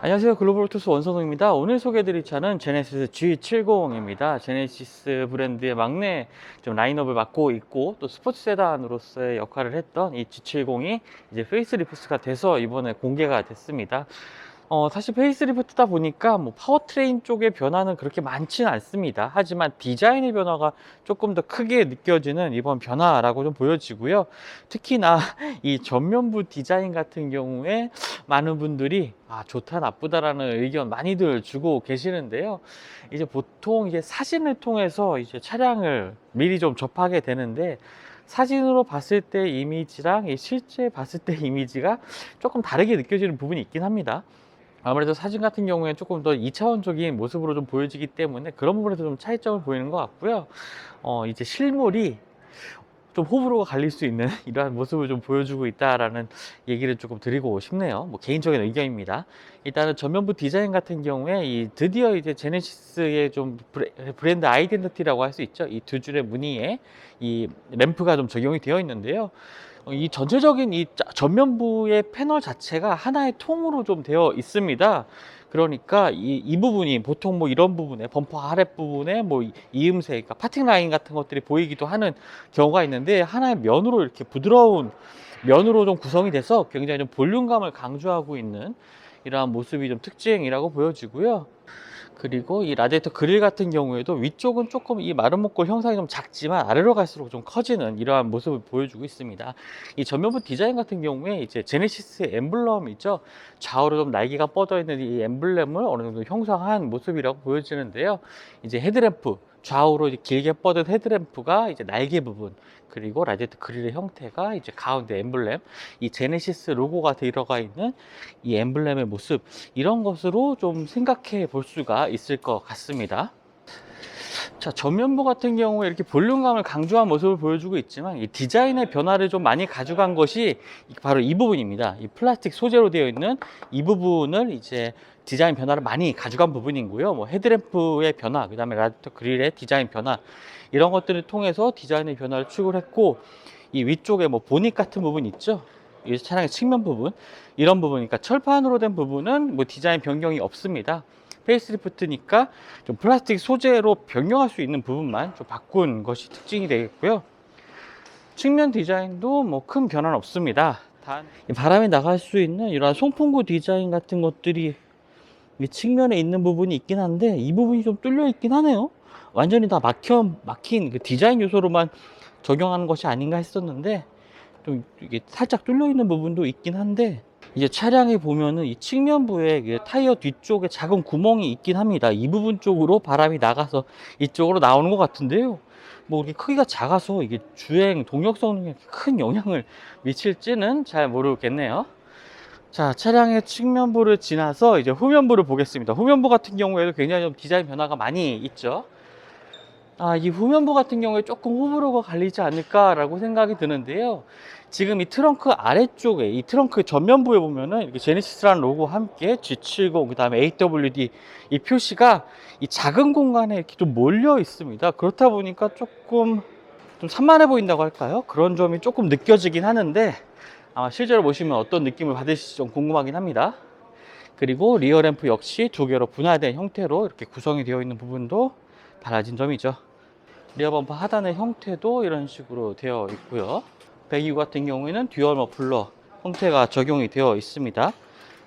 안녕하세요. 글로벌 투스 원성우입니다. 오늘 소개해드릴 차는 제네시스 G70입니다. 제네시스 브랜드의 막내 좀 라인업을 맡고 있고 또 스포츠 세단으로서의 역할을 했던 이 G70이 이제 페이스리프트가 돼서 이번에 공개가 됐습니다. 어, 사실 페이스리프트다 보니까 뭐 파워트레인 쪽의 변화는 그렇게 많지는 않습니다. 하지만 디자인의 변화가 조금 더 크게 느껴지는 이번 변화라고 좀 보여지고요. 특히나 이 전면부 디자인 같은 경우에 많은 분들이 아, 좋다, 나쁘다라는 의견 많이들 주고 계시는데요. 이제 보통 이제 사진을 통해서 이제 차량을 미리 좀 접하게 되는데 사진으로 봤을 때 이미지랑 이 실제 봤을 때 이미지가 조금 다르게 느껴지는 부분이 있긴 합니다. 아무래도 사진 같은 경우에 조금 더 2차원적인 모습으로 좀 보여지기 때문에 그런 부분에서 좀 차이점을 보이는 것 같고요. 어, 이제 실물이 좀 호불호가 갈릴 수 있는 이러한 모습을 좀 보여주고 있다라는 얘기를 조금 드리고 싶네요. 뭐 개인적인 의견입니다. 일단은 전면부 디자인 같은 경우에 이 드디어 이제 제네시스의 좀 브랜드 아이덴티티라고 할 수 있죠. 이 두 줄의 무늬에 이 램프가 좀 적용이 되어 있는데요. 어, 이 전체적인 이 짜- 전면부의 패널 자체가 하나의 통으로 좀 되어 있습니다. 그러니까 이, 이 부분이 보통 뭐 이런 부분에 범퍼 아랫 부분에 뭐 이- 이음새, 그러니까 파팅 라인 같은 것들이 보이기도 하는 경우가 있는데 하나의 면으로 이렇게 부드러운 면으로 좀 구성이 돼서 굉장히 좀 볼륨감을 강조하고 있는 이러한 모습이 좀 특징이라고 보여지고요. 그리고 이 라디에이터 그릴 같은 경우에도 위쪽은 조금 이 목골 형상이 좀 작지만 아래로 갈수록 좀 커지는 이러한 모습을 보여주고 있습니다. 이 전면부 디자인 같은 경우에 이제 제네시스의 엠블럼 있죠. 좌우로 좀 날개가 뻗어 있는 이 엠블렘을 어느 정도 형성한 모습이라고 보여지는데요. 이제 헤드램프 좌우로 길게 뻗은 헤드램프가 이제 날개 부분 그리고 라디에이터 그릴의 형태가 이제 가운데 엠블렘 이 제네시스 로고가 들어가 있는 이 엠블렘의 모습 이런 것으로 좀 생각해 볼 수가 있을 것 같습니다. 자, 전면부 같은 경우에 이렇게 볼륨감을 강조한 모습을 보여주고 있지만 이 디자인의 변화를 좀 많이 가져간 것이 바로 이 부분입니다. 이 플라스틱 소재로 되어 있는 이 부분을 이제 디자인 변화를 많이 가져간 부분이고요. 뭐 헤드램프의 변화, 그 다음에 라디터 그릴의 디자인 변화 이런 것들을 통해서 디자인의 변화를 추구했고 이 위쪽에 뭐 보닛 같은 부분 있죠. 이 차량의 측면 부분 이런 부분, 그러니까 철판으로 된 부분은 뭐 디자인 변경이 없습니다. 페이스리프트니까 좀 플라스틱 소재로 변경할 수 있는 부분만 좀 바꾼 것이 특징이 되겠고요. 측면 디자인도 뭐 큰 변화는 없습니다. 단이 바람이 나갈 수 있는 이러한 송풍구 디자인 같은 것들이 이 측면에 있는 부분이 있긴 한데 이 부분이 좀 뚫려 있긴 하네요. 완전히 다 막혀 막힌 그 디자인 요소로만 적용하는 것이 아닌가 했었는데 좀 이게 살짝 뚫려 있는 부분도 있긴 한데 이제 차량에 보면은 이 측면부에 그 타이어 뒤쪽에 작은 구멍이 있긴 합니다. 이 부분 쪽으로 바람이 나가서 이쪽으로 나오는 것 같은데요. 뭐 이렇게 크기가 작아서 이게 주행 동력 성능에 큰 영향을 미칠지는 잘 모르겠네요. 자, 차량의 측면부를 지나서 이제 후면부를 보겠습니다. 후면부 같은 경우에도 굉장히 좀 디자인 변화가 많이 있죠. 아, 이 후면부 같은 경우에 조금 호불호가 갈리지 않을까라고 생각이 드는데요. 지금 이 트렁크 아래쪽에 이 트렁크 전면부에 보면은 이렇게 제네시스라는 로고와 함께 G70 그다음에 AWD 이 표시가 이 작은 공간에 이렇게 좀 몰려 있습니다. 그렇다 보니까 조금 좀 산만해 보인다고 할까요? 그런 점이 조금 느껴지긴 하는데 아마 실제로 보시면 어떤 느낌을 받으실지 좀 궁금하긴 합니다. 그리고 리어 램프 역시 두 개로 분할된 형태로 이렇게 구성이 되어 있는 부분도 달라진 점이죠. 리어 범퍼 하단의 형태도 이런 식으로 되어 있고요. 배기구 같은 경우에는 듀얼 머플러 형태가 적용이 되어 있습니다.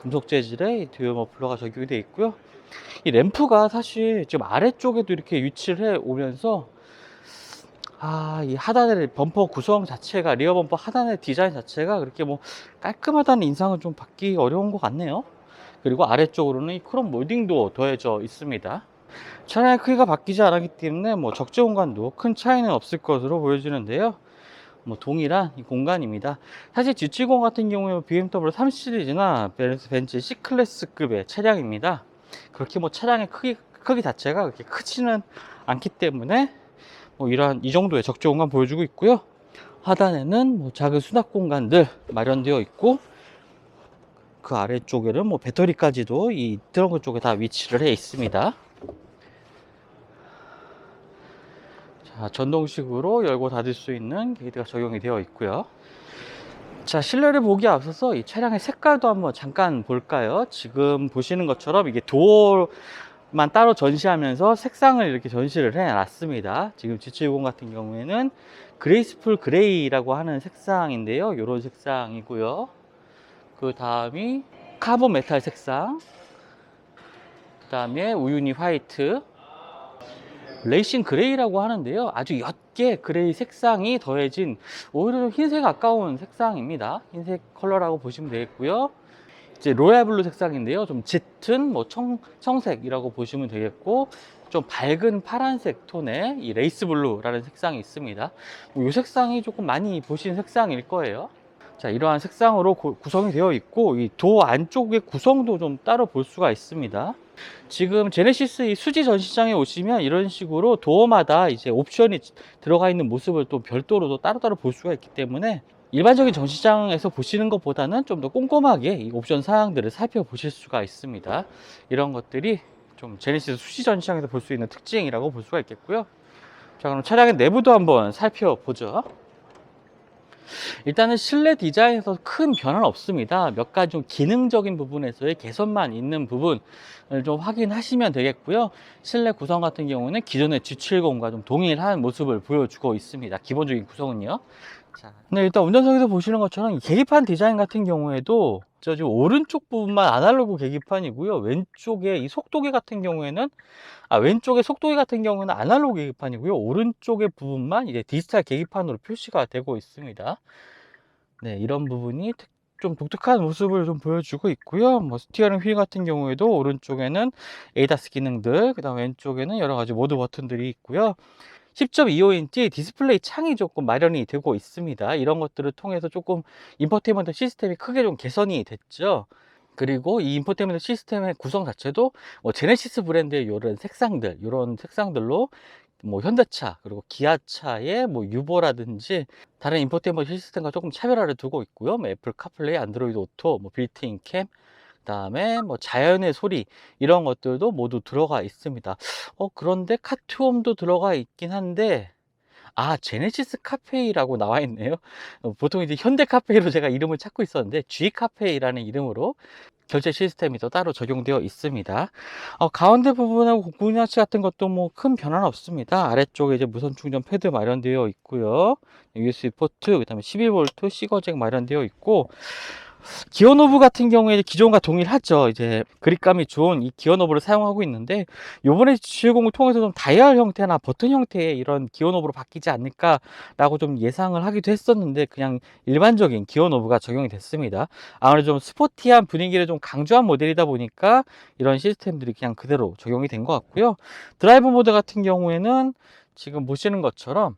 금속 재질의 이 듀얼 머플러가 적용이 되어 있고요. 이 램프가 사실 지금 아래쪽에도 이렇게 위치를 해 오면서 아, 이 하단의 범퍼 구성 자체가 리어 범퍼 하단의 디자인 자체가 그렇게 뭐 깔끔하다는 인상은 좀 받기 어려운 것 같네요. 그리고 아래쪽으로는 이 크롬 몰딩도 더해져 있습니다. 차량의 크기가 바뀌지 않았기 때문에 뭐 적재 공간도 큰 차이는 없을 것으로 보여지는데요. 뭐 동일한 이 공간입니다. 사실 G70 같은 경우에 BMW 3 시리즈나 벤츠 C 클래스급의 차량입니다. 그렇게 뭐 차량의 크기 크기 자체가 그렇게 크지는 않기 때문에 뭐 이러한 이 정도의 적재 공간 보여주고 있고요. 하단에는 뭐 작은 수납 공간들 마련되어 있고 그 아래쪽에는 뭐 배터리까지도 이 트렁크 쪽에 다 위치를 해 있습니다. 자, 전동식으로 열고 닫을 수 있는 게이트가 적용이 되어 있고요. 자, 실내를 보기 앞서서 이 차량의 색깔도 한번 잠깐 볼까요? 지금 보시는 것처럼 이게 도어만 따로 전시하면서 색상을 이렇게 전시를 해 놨습니다. 지금 G70 같은 경우에는 그레이스풀 그레이라고 하는 색상인데요. 이런 색상이고요. 그 다음이 카본 메탈 색상. 그 다음에 우유니 화이트. 레이싱 그레이라고 하는데요. 아주 옅게 그레이 색상이 더해진 오히려 좀 흰색 가까운 색상입니다. 흰색 컬러라고 보시면 되겠고요. 이제 로얄 블루 색상인데요. 좀 짙은 뭐 청, 청색이라고 보시면 되겠고 좀 밝은 파란색 톤의 이 레이스 블루라는 색상이 있습니다. 뭐이 색상이 조금 많이 보신 색상일 거예요. 자, 이러한 색상으로 고- 구성이 되어 있고 이 도 안쪽의 구성도 좀 따로 볼 수가 있습니다. 지금 제네시스 이 수지 전시장에 오시면 이런 식으로 도어마다 이제 옵션이 들어가 있는 모습을 또 별도로 또 따로따로 볼 수가 있기 때문에 일반적인 전시장에서 보시는 것보다는 좀 더 꼼꼼하게 이 옵션 사항들을 살펴보실 수가 있습니다. 이런 것들이 좀 제네시스 수지 전시장에서 볼 수 있는 특징이라고 볼 수가 있겠고요. 자, 그럼 차량의 내부도 한번 살펴보죠. 일단은 실내 디자인에서 큰 변화는 없습니다. 몇 가지 좀 기능적인 부분에서의 개선만 있는 부분을 좀 확인하시면 되겠고요. 실내 구성 같은 경우는 기존의 G70과 좀 동일한 모습을 보여주고 있습니다. 기본적인 구성은요. 자, 근데 일단 운전석에서 보시는 것처럼 이 계기판 디자인 같은 경우에도 저 지금 오른쪽 부분만 아날로그 계기판이고요. 왼쪽에 이 속도계 같은 경우에는 아 왼쪽에 속도계 같은 경우는 아날로그 계기판이고요. 오른쪽의 부분만 이제 디지털 계기판으로 표시가 되고 있습니다. 네, 이런 부분이 특- 좀 독특한 모습을 좀 보여주고 있고요. 뭐 스티어링 휠 같은 경우에도 오른쪽에는 에이다스 기능들, 그다음 왼쪽에는 여러 가지 모드 버튼들이 있고요. 10.25인치 디스플레이 창이 조금 마련이 되고 있습니다. 이런 것들을 통해서 조금 인포테인먼트 시스템이 크게 좀 개선이 됐죠. 그리고 이 인포테인먼트 시스템의 구성 자체도 뭐 제네시스 브랜드의 이런 색상들, 이런 색상들로 뭐 현대차 그리고 기아차의 뭐 유보라든지 다른 인포테인먼트 시스템과 조금 차별화를 두고 있고요. 뭐 애플 카플레이, 안드로이드 오토, 뭐 빌트인 캠, 그다음에 뭐 자연의 소리 이런 것들도 모두 들어가 있습니다. 어 그런데 카트홈도 들어가 있긴 한데 아 제네시스 카페이라고 나와 있네요. 어, 보통 이제 현대 카페이로 제가 이름을 찾고 있었는데 G 카페이라는 이름으로 결제 시스템이 또 따로 적용되어 있습니다. 어, 가운데 부분하고 공구니아치 같은 것도 뭐 큰 변화는 없습니다. 아래쪽에 이제 무선 충전 패드 마련되어 있고요. USB 포트, 그 다음에 11V C거잭 마련되어 있고 기어노브 같은 경우에 기존과 동일하죠. 이제 그립감이 좋은 이 기어노브를 사용하고 있는데 요번에 G70을 통해서 좀 다이얼 형태나 버튼 형태의 이런 기어노브로 바뀌지 않을까라고 좀 예상을 하기도 했었는데 그냥 일반적인 기어노브가 적용이 됐습니다. 아무래도 좀 스포티한 분위기를 좀 강조한 모델이다 보니까 이런 시스템들이 그냥 그대로 적용이 된 것 같고요. 드라이브 모드 같은 경우에는 지금 보시는 것처럼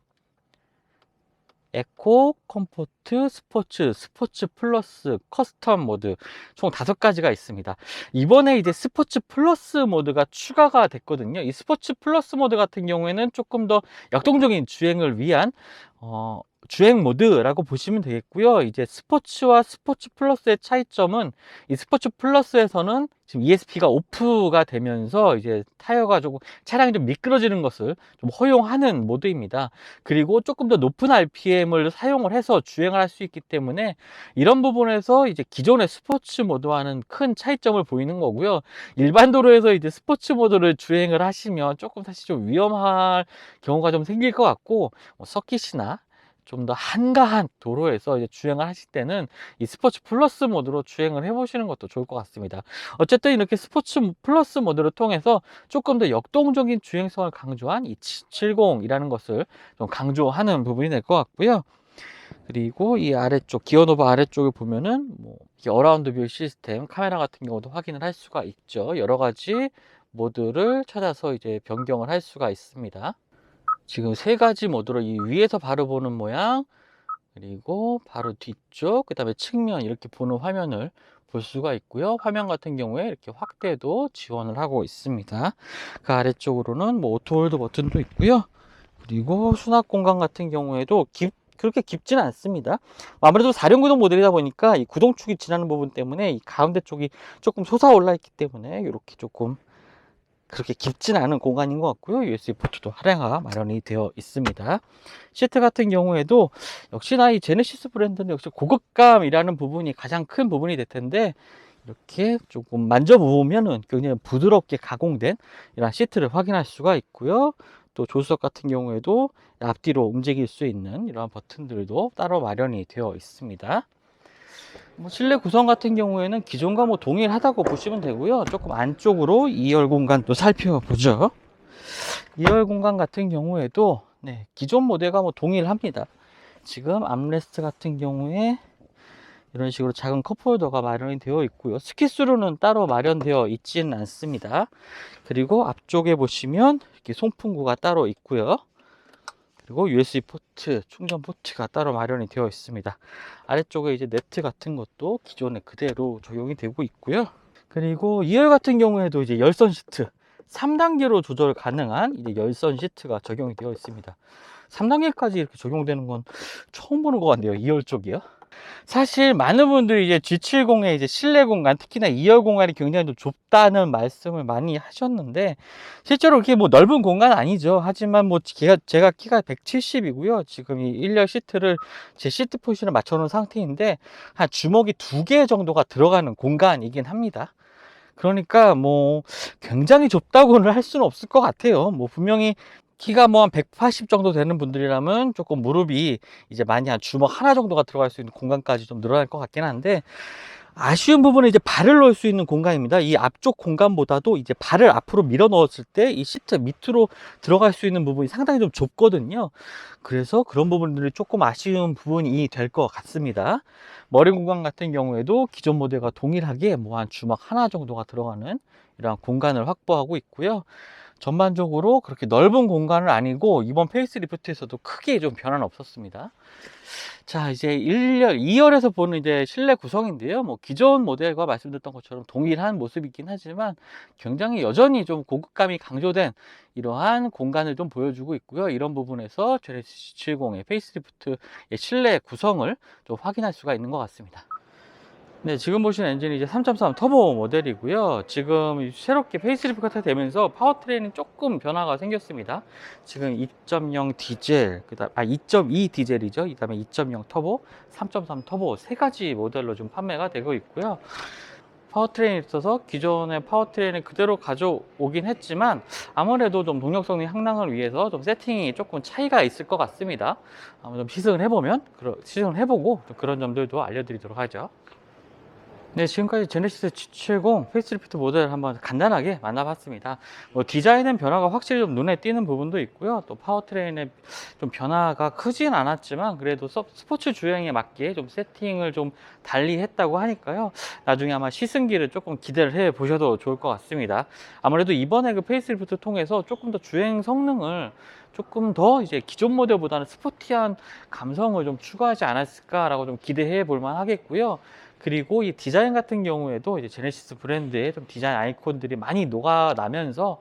에코, 컴포트, 스포츠, 스포츠 플러스, 커스텀 모드 총 다섯 가지가 있습니다. 이번에 이제 스포츠 플러스 모드가 추가가 됐거든요. 이 스포츠 플러스 모드 같은 경우에는 조금 더 역동적인 주행을 위한 어, 주행 모드라고 보시면 되겠고요. 이제 스포츠와 스포츠 플러스의 차이점은 이 스포츠 플러스에서는 지금 ESP가 오프가 되면서 이제 타이어가 조금 차량이 좀 미끄러지는 것을 좀 허용하는 모드입니다. 그리고 조금 더 높은 RPM을 사용을 해서 주행을 할 수 있기 때문에 이런 부분에서 이제 기존의 스포츠 모드와는 큰 차이점을 보이는 거고요. 일반 도로에서 이제 스포츠 모드를 주행을 하시면 조금 사실 좀 위험할 경우가 좀 생길 것 같고 뭐 서킷이나 좀 더 한가한 도로에서 이제 주행을 하실 때는 이 스포츠 플러스 모드로 주행을 해보시는 것도 좋을 것 같습니다. 어쨌든 이렇게 스포츠 플러스 모드를 통해서 조금 더 역동적인 주행성을 강조한 이 70이라는 것을 좀 강조하는 부분이 될 것 같고요. 그리고 이 아래쪽 기어노브 아래쪽에 보면은 뭐 어라운드 뷰 시스템 카메라 같은 경우도 확인을 할 수가 있죠. 여러 가지 모드를 찾아서 이제 변경을 할 수가 있습니다. 지금 세 가지 모드로 이 위에서 바로 보는 모양 그리고 바로 뒤쪽 그 다음에 측면 이렇게 보는 화면을 볼 수가 있고요. 화면 같은 경우에 이렇게 확대도 지원을 하고 있습니다. 그 아래쪽으로는 뭐 오토홀드 버튼도 있고요. 그리고 수납 공간 같은 경우에도 깊, 그렇게 깊진 않습니다. 아무래도 4륜 구동 모델이다 보니까 이 구동축이 지나는 부분 때문에 이 가운데 쪽이 조금 솟아올라 있기 때문에 이렇게 조금 그렇게 깊진 않은 공간인 것 같고요. USB 포트도 하나가 마련이 되어 있습니다. 시트 같은 경우에도 역시나 이 제네시스 브랜드는 역시 고급감이라는 부분이 가장 큰 부분이 될 텐데 이렇게 조금 만져보면은 굉장히 부드럽게 가공된 이런 시트를 확인할 수가 있고요. 또 조수석 같은 경우에도 앞뒤로 움직일 수 있는 이런 버튼들도 따로 마련이 되어 있습니다. 뭐 실내 구성 같은 경우에는 기존과 뭐 동일하다고 보시면 되고요. 조금 안쪽으로 2열 공간도 살펴보죠. 2열 공간 같은 경우에도 네, 기존 모델과 뭐 동일합니다. 지금 암레스트 같은 경우에 이런 식으로 작은 컵홀더가 마련이 되어 있고요. 스키스루는 따로 마련되어 있지는 않습니다. 그리고 앞쪽에 보시면 이렇게 송풍구가 따로 있고요. 그리고 USB 포트, 충전 포트가 따로 마련이 되어 있습니다. 아래쪽에 이제 네트 같은 것도 기존에 그대로 적용이 되고 있고요. 그리고 2열 같은 경우에도 이제 열선 시트 3단계로 조절 가능한 이제 열선 시트가 적용이 되어 있습니다. 3단계까지 이렇게 적용되는 건 처음 보는 것 같네요. 2열 쪽이요. 사실 많은 분들이 이제 G70의 이제 실내 공간, 특히나 2열 공간이 굉장히 좀 좁다는 말씀을 많이 하셨는데, 실제로 그렇게 뭐 넓은 공간 아니죠. 하지만 뭐 제가, 제가 키가 170이고요. 지금 이 1열 시트를 제 시트 포지션에 맞춰 놓은 상태인데, 한 주먹이 두 개 정도가 들어가는 공간이긴 합니다. 그러니까 뭐 굉장히 좁다고는 할 수는 없을 것 같아요. 뭐 분명히 키가 뭐 한 180 정도 되는 분들이라면 조금 무릎이 이제 많이 한 주먹 하나 정도가 들어갈 수 있는 공간까지 좀 늘어날 것 같긴 한데 아쉬운 부분은 이제 발을 넣을 수 있는 공간입니다. 이 앞쪽 공간보다도 이제 발을 앞으로 밀어 넣었을 때 이 시트 밑으로 들어갈 수 있는 부분이 상당히 좀 좁거든요. 그래서 그런 부분들이 조금 아쉬운 부분이 될 것 같습니다. 머리 공간 같은 경우에도 기존 모델과 동일하게 뭐 한 주먹 하나 정도가 들어가는 이러한 공간을 확보하고 있고요. 전반적으로 그렇게 넓은 공간은 아니고 이번 페이스리프트에서도 크게 좀 변화는 없었습니다. 자, 이제 1열, 2열에서 보는 이제 실내 구성인데요. 뭐 기존 모델과 말씀드렸던 것처럼 동일한 모습이긴 하지만 굉장히 여전히 좀 고급감이 강조된 이러한 공간을 좀 보여주고 있고요. 이런 부분에서 제네시스 70의 페이스리프트의 실내 구성을 좀 확인할 수가 있는 것 같습니다. 네, 지금 보시는 엔진이 이제 3.3 터보 모델이고요. 지금 새롭게 페이스리프트가 되면서 파워트레인이 조금 변화가 생겼습니다. 지금 2.0 디젤, 그다음 아 2.2 디젤이죠. 그다음에 2.0 터보, 3.3 터보 세 가지 모델로 좀 판매가 되고 있고요. 파워트레인이 있어서 기존의 파워트레인을 그대로 가져오긴 했지만 아무래도 좀 동력성의 향상을 위해서 좀 세팅이 조금 차이가 있을 것 같습니다. 한번 좀 시승을 해보면, 시승을 해보고 좀 그런 점들도 알려드리도록 하죠. 네, 지금까지 제네시스 G70 페이스리프트 모델 한번 간단하게 만나봤습니다. 뭐 디자인은 변화가 확실히 좀 눈에 띄는 부분도 있고요. 또 파워트레인의 좀 변화가 크진 않았지만 그래도 서- 스포츠 주행에 맞게 좀 세팅을 좀 달리 했다고 하니까요. 나중에 아마 시승기를 조금 기대를 해 보셔도 좋을 것 같습니다. 아무래도 이번에 그 페이스리프트 통해서 조금 더 주행 성능을 조금 더 이제 기존 모델보다는 스포티한 감성을 좀 추가하지 않았을까라고 좀 기대해 볼만 하겠고요. 그리고 이 디자인 같은 경우에도 이제 제네시스 브랜드의 좀 디자인 아이콘들이 많이 녹아나면서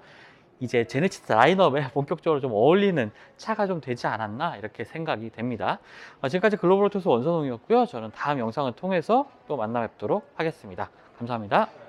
이제 제네시스 라인업에 본격적으로 좀 어울리는 차가 좀 되지 않았나 이렇게 생각이 됩니다. 어, 지금까지 글로벌 토스 원선홍이었고요. 저는 다음 영상을 통해서 또 만나 뵙도록 하겠습니다. 감사합니다.